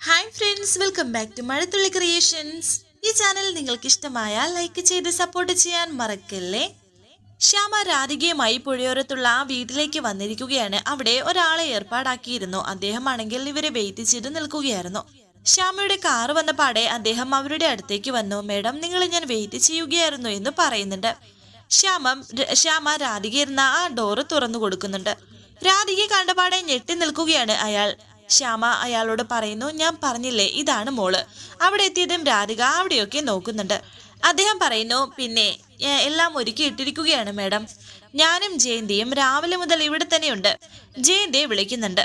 Hi friends welcome back to Mazhathulli creations ഈ channel നിങ്ങൾക്ക് ഇഷ്ടമായ ലൈക്ക് ചെയ്ത് സപ്പോർട്ട് ചെയ്യാൻ മറക്കല്ലേ? ശ്യാമ രാധികയുമായി പുഴയോരത്തുള്ള ആ വീട്ടിലേക്ക് വന്നിരിക്കുകയാണ്. അവിടെ ഒരാളെ ഏർപ്പാടാക്കിയിരുന്നു. അദ്ദേഹമാണെങ്കിൽ ഇവരെ വെയിറ്റ് ചെയ്ത് നിൽക്കുകയായിരുന്നു. ശ്യാമയുടെ കാറ് വന്ന പാടെ അദ്ദേഹം അവരുടെ അടുത്തേക്ക് വന്നു. മേഡം നിങ്ങൾ ഞാൻ വെയിറ്റ് ചെയ്യുകയായിരുന്നു എന്ന് പറയുന്നുണ്ട്. ശ്യാമം ശ്യാമ രാധിക ഇരുന്ന ആ ഡോറ് തുറന്നു കൊടുക്കുന്നുണ്ട്. രാധിക കണ്ടപാടെ ഞെട്ടി നിൽക്കുകയാണ് അയാൾ. ശ്യാമ അയാളോട് പറയുന്നു ഞാൻ പറഞ്ഞില്ലേ ഇതാണ് മോൾ. അവിടെ എത്തിയതും രാധിക അവിടെയൊക്കെ നോക്കുന്നുണ്ട്. അദ്ദേഹം പറയുന്നു പിന്നെ എല്ലാം ഒരുക്കി ഇട്ടിരിക്കുകയാണ് മാഡം. ഞാനും ജയന്തിയും രാവിലെ മുതൽ ഇവിടെ തന്നെയുണ്ട്. ജയന്തിയെ വിളിക്കുന്നുണ്ട്.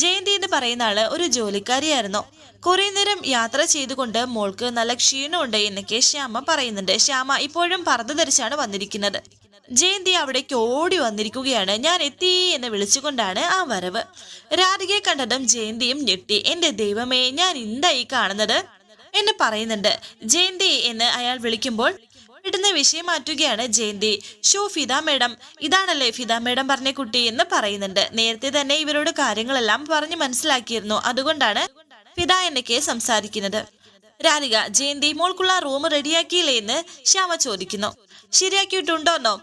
ജയന്തി എന്ന് പറയുന്ന ആൾ ഒരു ജോലിക്കാരിയായിരുന്നു. കുറെ നേരം യാത്ര ചെയ്തുകൊണ്ട് മോൾക്ക് നല്ല ക്ഷീണമുണ്ട് എന്നൊക്കെ ശ്യാമ പറയുന്നുണ്ട്. ശ്യാമ ഇപ്പോഴും പറന്നു ധരിച്ചാണ് വന്നിരിക്കുന്നത്. ജയന്തി അവിടേക്ക് ഓടി വന്നിരിക്കുകയാണ്. ഞാൻ എത്തി എന്ന് വിളിച്ചുകൊണ്ടാണ് ആ വരവ്. രാധികയെ കണ്ടതും ജയന്തിയും ഞെട്ടി. എന്റെ ദൈവമേ ഞാൻ എന്തായി കാണുന്നത്? എന്ന് പറയുന്നുണ്ട്. ജയന്തി എന്ന് അയാൾ വിളിക്കുമ്പോൾ ഇടുന്ന വിഷയം മാറ്റുകയാണ് ജയന്തി. ഷോ ഫിദ മേഡം ഇതാണല്ലേ ഫിദ മേഡം പറഞ്ഞ കുട്ടി എന്ന് പറയുന്നുണ്ട്. നേരത്തെ തന്നെ ഇവരോട് കാര്യങ്ങളെല്ലാം പറഞ്ഞു മനസ്സിലാക്കിയിരുന്നു. അതുകൊണ്ടാണ് ഫിദ എന്നൊക്കെ സംസാരിക്കുന്നത്. രാധിക ജയന്തി മോൾക്കുള്ള റൂം റെഡിയാക്കിയില്ലേ എന്ന് ശ്യാമ ചോദിക്കുന്നു. ശരിയാക്കിയിട്ടുണ്ടോന്നോ?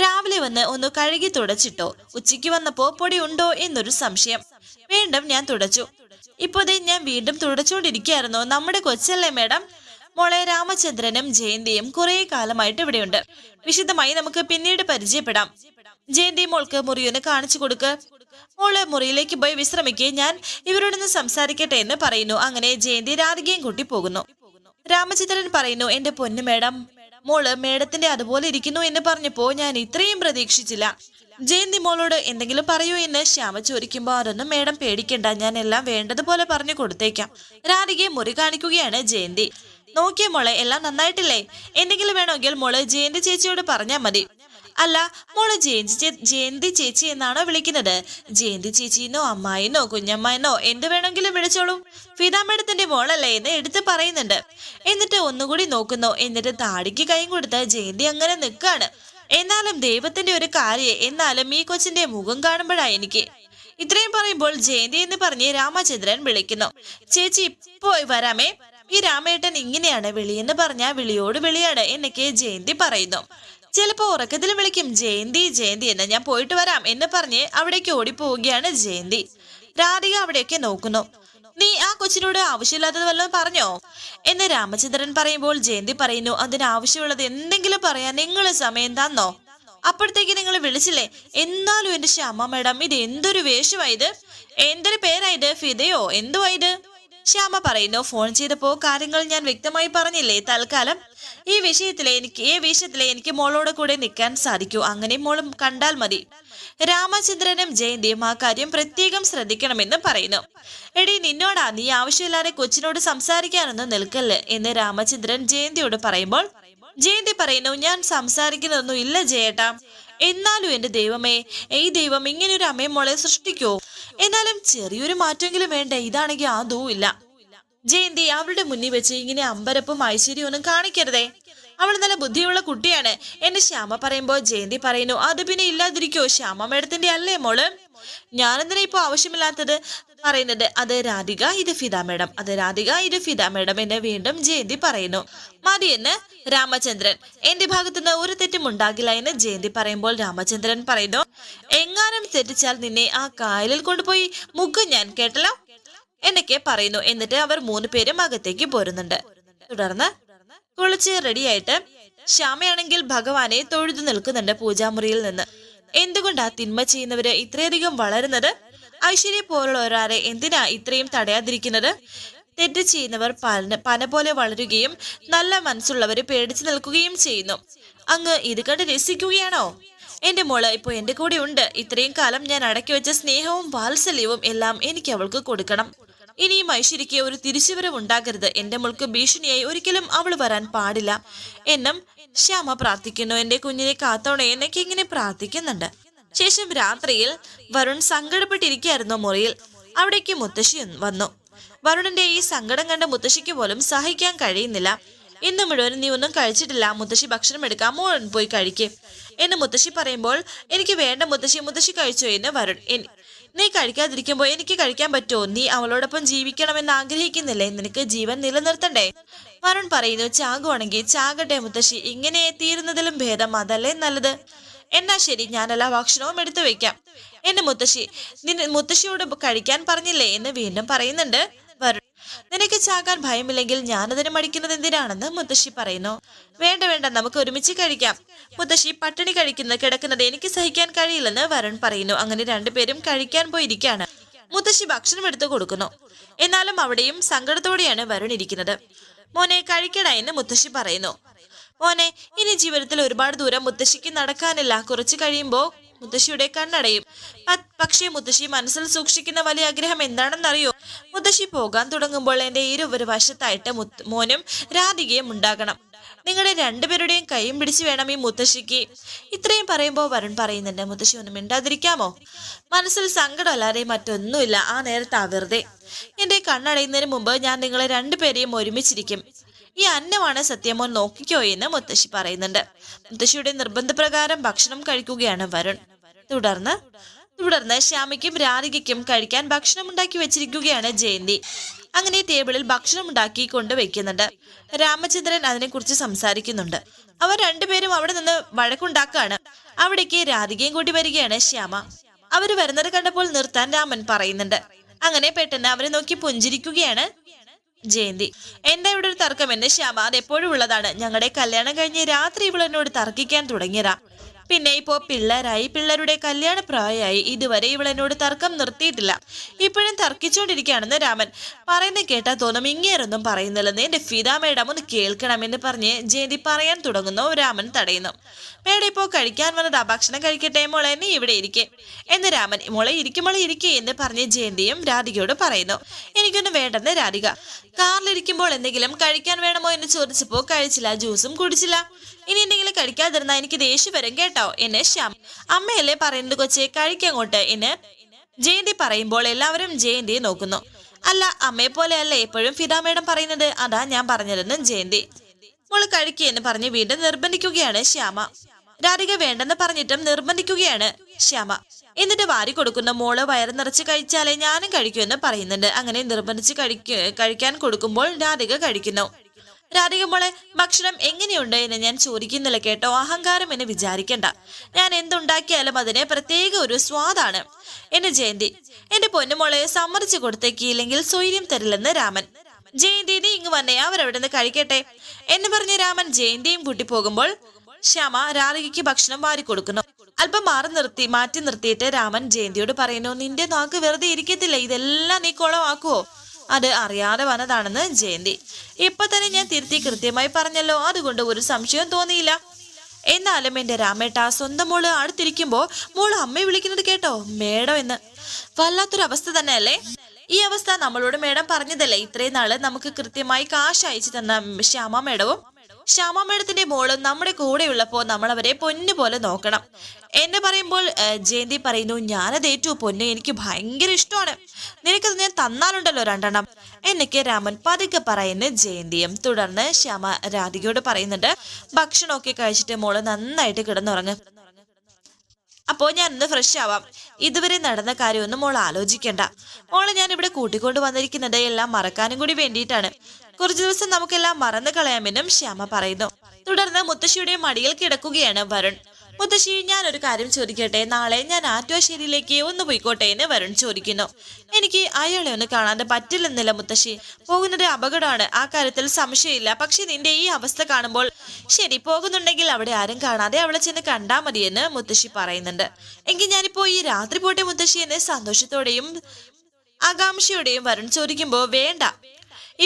രാവിലെ വന്ന് ഒന്ന് കഴുകി തുടച്ചിട്ടോ. ഉച്ചയ്ക്ക് വന്നപ്പോ പൊടി ഉണ്ടോ എന്നൊരു സംശയം. വീണ്ടും ഞാൻ തുടച്ചു. ഇപ്പോതേ ഞാൻ വീണ്ടും തുടച്ചുകൊണ്ടിരിക്കുകയായിരുന്നു. നമ്മുടെ കൊച്ചല്ലേ മേഡം? മോളെ രാമചന്ദ്രനും ജയന്തിയും കുറെ കാലമായിട്ട് ഇവിടെയുണ്ട്. വിശദമായി നമുക്ക് പിന്നീട് പരിചയപ്പെടാം. ജയന്തി മോൾക്ക് മുറിയൊന്ന് കാണിച്ചു കൊടുക്ക്. മോൾ മുറിയിലേക്ക് പോയി വിശ്രമിക്കുക ഞാൻ ഇവരോടൊന്ന് സംസാരിക്കട്ടെ എന്ന് പറയുന്നു. അങ്ങനെ ജയന്തി രാധികയും കൂട്ടി പോകുന്നു. രാമചന്ദ്രൻ പറയുന്നു എന്റെ പൊന്നു മേഡം മോൾ മേഡത്തിന്റെ അതുപോലെ ഇരിക്കുന്നു എന്ന് പറഞ്ഞപ്പോ ഞാൻ ഇത്രയും പ്രതീക്ഷിച്ചില്ല. ജയന്തി മോളോട് എന്തെങ്കിലും പറയൂ എന്ന് ശ്യാമ ചോദിക്കുമ്പോ അതൊന്നും മേഡം പേടിക്കണ്ട ഞാൻ എല്ലാം വേണ്ടതുപോലെ പറഞ്ഞു കൊടുത്തേക്കാം. രാധികയെ മുറി കാണിക്കുകയാണ് ജയന്തി. നോക്കിയ മോളെ എല്ലാം നന്നായിട്ടില്ലേ? എന്തെങ്കിലും വേണമെങ്കിൽ മോൾ ജയന്തി ചേച്ചിയോട് പറഞ്ഞാൽ മതി. അല്ല മോൾ ജയന്തി ജയന്തി ചേച്ചി എന്നാണോ വിളിക്കുന്നത്. ജയന്തി ചേച്ചിന്നോ അമ്മായിന്നോ കുഞ്ഞമ്മായിന്നോ എന്ത് വേണമെങ്കിലും വിളിച്ചോളൂ. ഫിദ മേഡത്തിന്റെ മോളല്ലേ എന്ന് എടുത്ത് പറയുന്നുണ്ട്. എന്നിട്ട് ഒന്നുകൂടി നോക്കുന്നു. എന്നിട്ട് താടിക്ക് കൈ കൊടുത്ത് ജയന്തി അങ്ങനെ നിൽക്കാണ് എന്നാലും ദൈവത്തിന്റെ ഒരു കാര്യം എന്നാലും ഈ കൊച്ചിന്റെ മുഖം കാണുമ്പോഴാ എനിക്ക്. ഇത്രയും പറയുമ്പോൾ ജയന്തി എന്ന് പറഞ്ഞ് രാമചന്ദ്രൻ വിളിക്കുന്നു. ചേച്ചി ഇപ്പോ വരാമേ. ഈ രാമേട്ടൻ ഇങ്ങനെയാണ് വിളിയെന്ന് പറഞ്ഞാ വിളിയോട് വിളിയാണ് എന്നൊക്കെ ജയന്തി പറയുന്നു. ചിലപ്പോ ഉറക്കത്തിൽ വിളിക്കും ജയന്തി ജയന്തി എന്ന്. ഞാൻ പോയിട്ട് വരാം എന്ന് പറഞ്ഞ് അവിടേക്ക് ഓടിപ്പോവുകയാണ് ജയന്തി. രാധിക അവിടെയൊക്കെ നോക്കുന്നു. നീ ആ കൊച്ചിനോട് ആവശ്യമില്ലാത്തത് വല്ലതും പറഞ്ഞോ? എന്ന് രാമചന്ദ്രൻ പറയുമ്പോൾ ജയന്തി പറയുന്നു അതിന് ആവശ്യമുള്ളത് എന്തെങ്കിലും പറയാൻ നിങ്ങൾ സമയം തന്നോ? അപ്പോഴത്തേക്ക് നിങ്ങൾ വിളിച്ചില്ലേ? എന്നാലും എന്റെ ശ്യാമ മേഡം ഇത് എന്തൊരു വേഷമായത് എന്തൊരു പേരായത് ഫിതയോ എന്തുവാ ഇത്? ശ്യാമ പറയുന്നു ഫോൺ ചെയ്തപ്പോ കാര്യങ്ങൾ ഞാൻ വ്യക്തമായി പറഞ്ഞില്ലേ? തൽക്കാലം ഈ വിഷയത്തിലെ എനിക്ക് ഈ വിഷയത്തിലെ എനിക്ക് മോളോട് കൂടെ നിൽക്കാൻ സാധിക്കൂ. അങ്ങനെ മോളും കണ്ടാൽ മതി. രാമചന്ദ്രനും ജയന്തിയും ആ കാര്യം പ്രത്യേകം ശ്രദ്ധിക്കണമെന്ന് പറയുന്നു. എടി നിന്നോടാ നീ ആവശ്യമില്ലാതെ കൊച്ചിനോട് സംസാരിക്കാനൊന്നും നിൽക്കല്ലേ? എന്ന് രാമചന്ദ്രൻ ജയന്തിയോട് പറയുമ്പോൾ ജയന്തി പറയുന്നു ഞാൻ സംസാരിക്കുന്നതൊന്നും ഇല്ല ജയേട്ടാ. എന്നാലും എന്റെ ദൈവമേ ഈ ദൈവം ഇങ്ങനെ ഒരു അമ്മയും മോളെ സൃഷ്ടിക്കോ. എന്നാലും ചെറിയൊരു മാറ്റമെങ്കിലും വേണ്ട? ഇതാണെങ്കിൽ അതും ഇല്ല ജയന്തി അവളുടെ മുന്നിൽ വെച്ച് ഇങ്ങനെ അമ്പരപ്പും ഐശ്വര്യവും ഒന്നും കാണിക്കരുതേ. അവൾ നല്ല ബുദ്ധിയുള്ള കുട്ടിയാണ്. എന്നെ ശ്യാമ പറയുമ്പോൾ ജയന്തി പറയുന്നു അത് പിന്നെ ഇല്ലാതിരിക്കോ? ശ്യാമ മേഡത്തിന്റെ അല്ലേ മോൾ? ഞാനെന്തിനാ ഇപ്പൊ ആവശ്യമില്ലാത്തത്? പറയുന്നത് അത് രാധിക ഇത് ഫിദ മേഡം അത് രാധിക ഇത് ഫിദ മേഡം എന്ന് വീണ്ടും ജയന്തി പറയുന്നു. മതിയെന്ന് രാമചന്ദ്രൻ എന്റെ ഭാഗത്തുനിന്ന് ഒരു തെറ്റും ഉണ്ടാകില്ല എന്ന് ജയന്തി പറയുമ്പോൾ രാമചന്ദ്രൻ പറയുന്നു എങ്ങാനും തെറ്റിച്ചാൽ നിന്നെ ആ കായലിൽ കൊണ്ടുപോയി മുഖം ഞാൻ കേട്ടല്ലോ? എന്നൊക്കെ പറയുന്നു. എന്നിട്ട് അവർ മൂന്ന് പേരും അകത്തേക്ക് പോരുന്നുണ്ട്. തുടർന്ന് കുളിച്ച് റെഡിയായിട്ട് ശ്യാമയാണെങ്കിൽ ഭഗവാനെ തൊഴുതു നിൽക്കുന്നുണ്ട് പൂജാമുറിയിൽ നിന്ന്. എന്തുകൊണ്ടാ തിന്മ ചെയ്യുന്നവര് ഇത്രയധികം വളരുന്നത്? ഐശ്വര്യ പോലുള്ള ഒരാളെ എന്തിനാ ഇത്രയും തടയാതിരിക്കുന്നത്? തെറ്റ് ചെയ്യുന്നവർ പന പന പോലെ വളരുകയും നല്ല മനസ്സുള്ളവര് പേടിച്ചു നിൽക്കുകയും ചെയ്യുന്നു. അങ്ങ് ഇത് കണ്ട് രസിക്കുകയാണോ? എന്റെ മോൾ ഇപ്പൊ എന്റെ കൂടെ ഉണ്ട്. ഇത്രയും കാലം ഞാൻ അടക്കി വെച്ച സ്നേഹവും വാത്സല്യവും എല്ലാം എനിക്ക് അവൾക്ക് കൊടുക്കണം. ഇനിയും ഐശ്വര്യയ്ക്ക് ഒരു തിരിച്ചുവരവ് ഉണ്ടാകരുത്. എന്റെ മുൾക്ക് ഭീഷണിയായി ഒരിക്കലും അവൾ വരാൻ പാടില്ല. എന്നും ശ്യാമ പ്രാർത്ഥിക്കുന്നു. എന്റെ കുഞ്ഞിനെ കാത്തോണേ എന്നൊക്കെ ഇങ്ങനെ പ്രാർത്ഥിക്കുന്നുണ്ട്. ശേഷം രാത്രിയിൽ വരുൺ സങ്കടപ്പെട്ടിരിക്കുകയായിരുന്നു മുറിയിൽ. അവിടേക്ക് മുത്തശ്ശി വന്നു. വരുണിന്റെ ഈ സങ്കടം കണ്ട മുത്തശ്ശിക്ക് പോലും സഹിക്കാൻ കഴിയുന്നില്ല. ഇന്ന് മുഴുവൻ നീ ഒന്നും കഴിച്ചിട്ടില്ല. മുത്തശ്ശി ഭക്ഷണം എടുക്കാൻ മുഴുവൻ പോയി കഴിക്കേ. എന്ന് മുത്തശ്ശി പറയുമ്പോൾ എനിക്ക് വേണ്ട മുത്തശ്ശി മുത്തശ്ശി കഴിച്ചോ എന്ന് വരുൺ. നീ കഴിക്കാതിരിക്കുമ്പോൾ എനിക്ക് കഴിക്കാൻ പറ്റുമോ? നീ അവളോടൊപ്പം ജീവിക്കണമെന്ന് ആഗ്രഹിക്കുന്നില്ലേ? നിനക്ക് ജീവൻ നിലനിർത്തണ്ടേ? വരുൺ പറയുന്നു ചാകുവാണെങ്കിൽ ചാകട്ടെ മുത്തശ്ശി. ഇങ്ങനെ തീരുന്നതിലും ഭേദം അതല്ലേ നല്ലത്? എന്നാ ശരി ഞാൻ എല്ലാ ഭക്ഷണവും എടുത്തു വെക്കാം എന്റെ മുത്തശ്ശി നിന്നെ മുത്തശ്ശിയോട് കഴിക്കാൻ പറഞ്ഞില്ലേ? എന്ന് വീണ്ടും പറയുന്നുണ്ട്. നിനക്ക് ചാകാൻ ഭയമില്ലെങ്കിൽ ഞാനതിന് മടിക്കുന്നത് എന്തിനാണെന്ന് മുത്തശ്ശി പറയുന്നു. വേണ്ട വേണ്ട നമുക്ക് ഒരുമിച്ച് കഴിക്കാം. മുത്തശ്ശി പട്ടിണി കഴിക്കുന്നത് കിടക്കുന്നത് എനിക്ക് സഹിക്കാൻ കഴിയില്ലെന്ന് വരുൺ പറയുന്നു. അങ്ങനെ രണ്ടുപേരും കഴിക്കാൻ പോയിരിക്കാണ് മുത്തശ്ശി ഭക്ഷണം എടുത്തു കൊടുക്കുന്നു. എന്നാലും അവിടെയും സങ്കടത്തോടെയാണ് വരുൺ ഇരിക്കുന്നത്. മോനെ കഴിക്കട എന്ന് മുത്തശ്ശി പറയുന്നു. മോനെ ഇനി ജീവിതത്തിൽ ഒരുപാട് ദൂരം മുത്തശ്ശിക്ക് നടക്കാനില്ല. കുറച്ച് കഴിയുമ്പോൾ മുത്തശ്ശിയുടെ കണ്ണടയും. പക്ഷേ മുത്തശ്ശി മനസ്സിൽ സൂക്ഷിക്കുന്ന വലിയ ആഗ്രഹം എന്താണെന്നറിയോ? മുത്തശ്ശി പോകാൻ തുടങ്ങുമ്പോൾ എന്റെ ഇരുവരു വശത്തായിട്ട് മോനും രാധികയും ഉണ്ടാകണം. നിങ്ങളുടെ രണ്ടുപേരുടെയും കൈയും പിടിച്ച് വേണം ഈ മുത്തശ്ശിക്ക്. ഇത്രയും പറയുമ്പോൾ വരുൺ പറയുന്നുണ്ട് മുത്തശ്ശി ഒന്ന് മിണ്ടാതിരിക്കാമോ? മനസ്സിൽ സങ്കടമല്ലാതെ മറ്റൊന്നുമില്ല. ആ നേരത്തെ അവരുടെ എന്റെ കണ്ണടയുന്നതിന് മുമ്പ് ഞാൻ നിങ്ങളെ രണ്ടുപേരെയും ഒരുമിച്ചിരിക്കും. ഈ അന്നമാണ് സത്യമോൻ നോക്കിക്കോ എന്ന് മുത്തശ്ശി പറയുന്നുണ്ട്. മുത്തശ്ശിയുടെ നിർബന്ധപ്രകാരം ഭക്ഷണം കഴിക്കുകയാണ് വരുൺ. തുടർന്ന് തുടർന്ന് ശ്യാമയ്ക്കും രാധികയ്ക്കും കഴിക്കാൻ ഭക്ഷണം ഉണ്ടാക്കി വെച്ചിരിക്കുകയാണ് ജയന്തി. അങ്ങനെ ടേബിളിൽ ഭക്ഷണം ഉണ്ടാക്കി കൊണ്ടുവയ്ക്കുന്നുണ്ട്. രാമചന്ദ്രൻ അതിനെക്കുറിച്ച് സംസാരിക്കുന്നുണ്ട്. അവർ രണ്ടുപേരും അവിടെ നിന്ന് വഴക്കുണ്ടാക്കാണ്. അവിടേക്ക് രാധികയും കൂട്ടി വരികയാണ് ശ്യാമ. അവർ വരുന്നത് കണ്ടപ്പോൾ നിർത്താൻ രാമൻ പറയുന്നുണ്ട്. അങ്ങനെ പെട്ടെന്ന് അവരെ നോക്കി പുഞ്ചിരിക്കുകയാണ് ജയന്തി. എന്താ ഇവിടെ ഒരു തർക്കം? എന്ന് ശ്യാമ അത് എപ്പോഴും ഉള്ളതാണ്. ഞങ്ങളുടെ കല്യാണം കഴിഞ്ഞ് രാത്രി ഇവൾ എന്നോട് തർക്കിക്കാൻ തുടങ്ങിയതാ. പിന്നെ ഇപ്പോ പിള്ളേരായി പിള്ളേരുടെ കല്യാണ പ്രായമായി. ഇതുവരെ ഇവൾ എന്നോട് തർക്കം നിർത്തിയിട്ടില്ല. ഇപ്പോഴും തർക്കിച്ചുകൊണ്ടിരിക്കുകയാണെന്ന് രാമൻ പറയുന്നത് കേട്ടാ തോന്നും. ഇങ്ങേരൊന്നും പറയുന്നില്ലെന്ന് എന്റെ ഫിദ മേഡം ഒന്ന് കേൾക്കണമെന്ന് പറഞ്ഞ് ജയന്തി പറയാൻ തുടങ്ങുന്നു. രാമൻ തടയുന്നു. മേഡം ഇപ്പോ കഴിക്കാൻ വന്നതാ. ഭക്ഷണം കഴിക്കട്ടെ മോളെ. നീ ഇവിടെ ഇരിക്കെ എന്ന് രാമൻ മോളെ ഇരിക്കുമ്പോൾ ഇരിക്കെ എന്ന് പറഞ്ഞ് ജയന്തിയും രാധികയോട് പറയുന്നു. എനിക്കൊന്നും വേണ്ടെന്ന് രാധിക. കാറിലിരിക്കുമ്പോൾ എന്തെങ്കിലും കഴിക്കാൻ വേണമോ? എന്ന് ചോദിച്ചപ്പോ കഴിച്ചില്ല. ജ്യൂസും കുടിച്ചില്ല. ഇനി എന്തെങ്കിലും കഴിക്കാതിരുന്നാ എനിക്ക് ദേഷ്യം വരും. എന്നെ ശ്യാം. അമ്മയല്ലേ പറയുന്നത് കൊച്ചെ? കഴിക്കങ്ങോട്ട്. എന്ന് ജയന്തി പറയുമ്പോൾ എല്ലാവരും ജയന്തിയെ നോക്കുന്നു. അല്ല അമ്മയെ പോലെയല്ല എപ്പോഴും ഫിദ മേഡം പറയുന്നത്? അതാ ഞാൻ പറഞ്ഞതെന്ന് ജയന്തി. മോൾ കഴിക്കുക എന്ന് പറഞ്ഞ് വീണ്ടും നിർബന്ധിക്കുകയാണ് ശ്യാമ. രാധിക വേണ്ടെന്ന് പറഞ്ഞിട്ടും നിർബന്ധിക്കുകയാണ് ശ്യാമ. എന്നിട്ട് വാരി കൊടുക്കുന്ന മോൾ വയറ് നിറച്ച് കഴിച്ചാലേ ഞാനും കഴിക്കൂ എന്ന് പറയുന്നുണ്ട്. അങ്ങനെ നിർബന്ധിച്ച് കഴിക്കാൻ കൊടുക്കുമ്പോൾ രാധിക കഴിക്കുന്നു. രാധിക മോളെ ഭക്ഷണം എങ്ങനെയുണ്ട് എന്ന് ഞാൻ ചോദിക്കുന്നില്ല കേട്ടോ. അഹങ്കാരം എന്ന് വിചാരിക്കണ്ട. ഞാൻ എന്തുണ്ടാക്കിയാലും അതിന് പ്രത്യേക ഒരു സ്വാദാണ്. എന്റെ ജയന്തി എന്റെ പൊന്നുമോളെ സമ്മതിച്ചു കൊടുത്തേക്കിയില്ലെങ്കിൽ സ്വൈര്യം തരില്ലെന്ന് രാമൻ. ജയന്തി നീ ഇങ്ങ് വന്നേ. അവരവിടെ നിന്ന് കഴിക്കട്ടെ? എന്ന് പറഞ്ഞ രാമൻ ജയന്തിയും കൂട്ടി പോകുമ്പോൾ ശ്യാമ രാധികയ്ക്ക് ഭക്ഷണം വാരി കൊടുക്കുന്നു. അല്പം മാറി നിർത്തി മാറ്റി നിർത്തിയിട്ട് രാമൻ ജയന്തിയോട് പറയുന്നു നിന്റെ നാക്ക് വെറുതെ ഇരിക്കത്തില്ല. ഇതെല്ലാം നീ കുളമാക്കുവോ? അത് അറിയാതെ വന്നതാണെന്ന് ജയന്തി. ഇപ്പൊ തന്നെ ഞാൻ തിരുത്തി കൃത്യമായി പറഞ്ഞല്ലോ അതുകൊണ്ട് ഒരു സംശയം തോന്നിയില്ല. എന്നാലും എന്റെ രാമേട്ട സ്വന്തം മോൾ അടുത്തിരിക്കുമ്പോ മോൾ അമ്മയെ വിളിക്കുന്നത് കേട്ടോ മേഡം എന്ന്. വല്ലാത്തൊരു അവസ്ഥ തന്നെയല്ലേ? ഈ അവസ്ഥ നമ്മളോട് മേഡം പറഞ്ഞതല്ലേ ഇത്രയും നാൾ നമുക്ക് കൃത്യമായി കാശ് അയച്ചു തന്ന ശ്യാമ മേഡവും? ശ്യാമ മേഡത്തിന്റെ മോളും നമ്മുടെ കൂടെയുള്ളപ്പോൾ നമ്മൾ അവരെ പൊന്നു പോലെ നോക്കണം. എന്നെ പറയുമ്പോൾ ജയന്തി പറയുന്നു ഞാനത് ഏറ്റവും പൊന്നു എനിക്ക് ഭയങ്കര ഇഷ്ടമാണ്. നിനക്കത് തന്നാലുണ്ടല്ലോ രണ്ടെണ്ണം. എന്നൊക്കെ രാമൻ പതുക്കെ പറയുന്നു ജയന്തിയും. തുടർന്ന് ശ്യാമ രാധികയോട് പറയുന്നുണ്ട് ഭക്ഷണമൊക്കെ കഴിച്ചിട്ട് മോൾ നന്നായിട്ട് കിടന്നുറങ്ങ്. അപ്പോ ഞാൻ ഇന്ന് ഫ്രഷ് ആവാം. ഇതുവരെ നടന്ന കാര്യമൊന്നും മോൾ ആലോചിക്കണ്ട. മോളെ ഞാൻ ഇവിടെ കൂട്ടിക്കൊണ്ട് വന്നിരിക്കുന്നത് എല്ലാം മറക്കാനും കൂടി വേണ്ടിയിട്ടാണ്. കുറച്ചു ദിവസം നമുക്കെല്ലാം മറന്നു കളയാമെന്നും ശ്യാമ പറയുന്നു. തുടർന്ന് മുത്തശ്ശിയുടെ മടിയിൽ കിടക്കുകയാണ് വരുൺ. മുത്തശ്ശി ഞാനൊരു കാര്യം ചോദിക്കട്ടെ? നാളെ ഞാൻ ആറ്റുവാശ്ശേരിയിലേക്ക് ഒന്ന് പോയിക്കോട്ടെ എന്ന് വരുൺ ചോദിക്കുന്നു. എനിക്ക് അയാളെ ഒന്ന് കാണാതെ പറ്റില്ലെന്നില്ല മുത്തശ്ശി. പോകുന്നത് അപകടമാണ്. ആ കാര്യത്തിൽ സംശയമില്ല. പക്ഷെ നിന്റെ ഈ അവസ്ഥ കാണുമ്പോൾ ശരി പോകുന്നുണ്ടെങ്കിൽ അവിടെ ആരും കാണാതെ അവളെ ചെന്ന് കണ്ടാ മതിയെന്ന് മുത്തശ്ശി പറയുന്നുണ്ട്. എങ്കിൽ ഞാനിപ്പോ ഈ രാത്രി പോട്ടെ മുത്തശ്ശി എന്ന് സന്തോഷത്തോടെയും ആകാംക്ഷയോടെയും വരുൺ ചോദിക്കുമ്പോൾ വേണ്ട.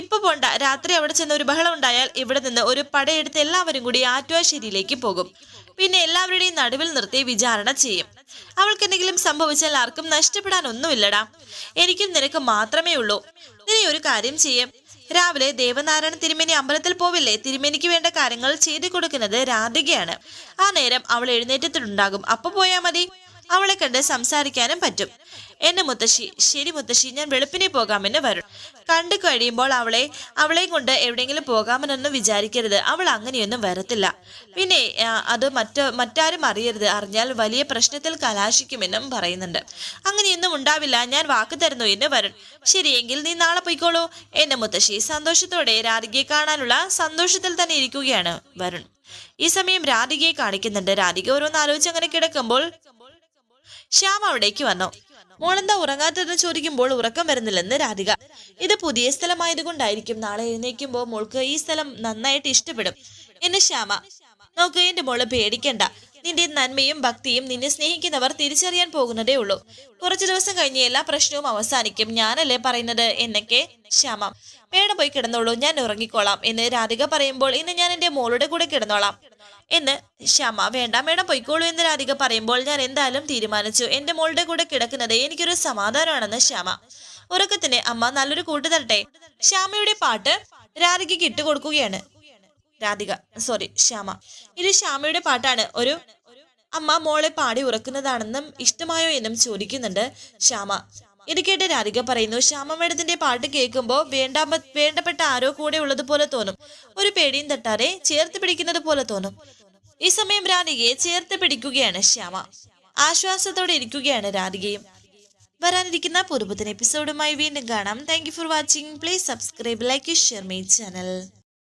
ഇപ്പൊ പോണ്ട. രാത്രി അവിടെ ചെന്ന് ഒരു ബഹളം ഉണ്ടായാൽ ഇവിടെ നിന്ന് ഒരു പടയെടുത്ത് എല്ലാവരും കൂടി ആറ്റുവാശ്ശേരിയിലേക്ക് പോകും. പിന്നെ എല്ലാവരുടെയും നടുവിൽ നിർത്തി വിചാരണ ചെയ്യും. അവൾക്ക് എന്തെങ്കിലും സംഭവിച്ചാൽ ആർക്കും നഷ്ടപ്പെടാൻ ഒന്നുമില്ലടാ എനിക്കും നിനക്ക് മാത്രമേ ഉള്ളൂ. നീ ഒരു കാര്യം ചെയ്യും. രാവിലെ ദേവനാരായണ തിരുമേനി അമ്പലത്തിൽ പോവില്ലേ? തിരുമേനിക്ക് വേണ്ട കാര്യങ്ങൾ ചെയ്തു കൊടുക്കുന്നത് രാധികയാണ്. ആ നേരം അവൾ എഴുന്നേറ്റത്തിലുണ്ടാകും. അപ്പൊ പോയാ മതി. അവളെ കണ്ട് സംസാരിക്കാനും പറ്റും. എന്നെ മുത്തശ്ശി ശരി മുത്തശ്ശി ഞാൻ വെളുപ്പിനെ പോകാമെന്ന് വരും. കണ്ടു കഴിയുമ്പോൾ അവളെ അവളെയും കൊണ്ട് എവിടെയെങ്കിലും പോകാമെന്നൊന്നും വിചാരിക്കരുത്. അവൾ അങ്ങനെയൊന്നും വരത്തില്ല. പിന്നെ അത് മറ്റ് മറ്റാരും അറിയരുത്. അറിഞ്ഞാൽ വലിയ പ്രശ്നത്തിൽ കലാശിക്കുമെന്നും പറയുന്നുണ്ട്. അങ്ങനെയൊന്നും ഉണ്ടാവില്ല. ഞാൻ വാക്ക് തരുന്നു എന്ന് വരും. ശരിയെങ്കിൽ നീ നാളെ പോയിക്കോളൂ. എന്നെ മുത്തശ്ശി സന്തോഷത്തോടെ രാധികയെ കാണാനുള്ള സന്തോഷത്തിൽ തന്നെ ഇരിക്കുകയാണ് വരുൺ. ഈ സമയം രാധികയെ കാണിക്കുന്നുണ്ട്. രാധിക ഓരോന്ന് ആലോചിച്ച് അങ്ങനെ കിടക്കുമ്പോൾ ശ്യാം അവിടേക്ക് വന്നു. മോളെന്താ ഉറങ്ങാത്തതെന്ന് ചോദിക്കുമ്പോൾ ഉറക്കം വരുന്നില്ലെന്ന് രാധിക. ഇത് പുതിയ സ്ഥലമായതുകൊണ്ടായിരിക്കും നാളെ എഴുന്നേൽക്കുമ്പോൾ മോൾക്ക് ഈ സ്ഥലം നന്നായിട്ട് ഇഷ്ടപ്പെടും. എന്ന് ശ്യാമ നോക്ക് എന്റെ മോൾ പേടിക്കണ്ട. നിന്റെ നന്മയും ഭക്തിയും നിന്നെ സ്നേഹിക്കുന്നവർ തിരിച്ചറിയാൻ പോകുന്നതേ ഉള്ളൂ. കുറച്ചു ദിവസം കഴിഞ്ഞ് എല്ലാ പ്രശ്നവും അവസാനിക്കും. ഞാനല്ലേ പറയുന്നത്? എന്നൊക്കെ ശ്യാമ മേഡം പോയി കിടന്നോളൂ ഞാൻ ഉറങ്ങിക്കോളാം എന്ന് രാധിക പറയുമ്പോൾ ഇന്ന് ഞാൻ എന്റെ മോളുടെ കൂടെ കിടന്നോളാം. എന്ന് ശ്യാമ വേണ്ട മേഡം പൊയ്ക്കോളൂ എന്ന് രാധിക പറയുമ്പോൾ ഞാൻ എന്തായാലും തീരുമാനിച്ചു. എന്റെ മോളുടെ കൂടെ കിടക്കുന്നത് എനിക്കൊരു സമാധാനമാണെന്ന് ശ്യാമ. ഉറക്കത്തിന് അമ്മ നല്ലൊരു കൂട്ട് തരട്ടെ. ശ്യാമയുടെ പാട്ട് രാധികയ്ക്ക് ഇട്ടുകൊടുക്കുകയാണ് രാധിക സോറി ശ്യാമ. ഇത് ശ്യാമയുടെ പാട്ടാണ്. ഒരു അമ്മ മോളെ പാടി ഉറക്കുന്നതാണെന്നും ഇഷ്ടമായോ എന്നും ചോദിക്കുന്നുണ്ട് ശ്യാമ. ഇത് കേട്ട് രാധിക പറയുന്നു ശ്യാമ മേഡത്തിന്റെ പാട്ട് കേൾക്കുമ്പോൾ വേണ്ട വേണ്ടപ്പെട്ട ആരോ കൂടെ ഉള്ളതുപോലെ തോന്നും. ഒരു പേടിയും തട്ടാതെ ചേർത്ത് പിടിക്കുന്നത് പോലെ തോന്നും. ഈ സമയം രാധികയെ ചേർത്ത് പിടിക്കുകയാണ് ശ്യാമ. ആശ്വാസത്തോടെ ഇരിക്കുകയാണ് രാധികയും. വരാനിരിക്കുന്ന പുതുപുത്തൻ എപ്പിസോഡുമായി വീണ്ടും കാണാം. Thank for watching please subscribe like share my channel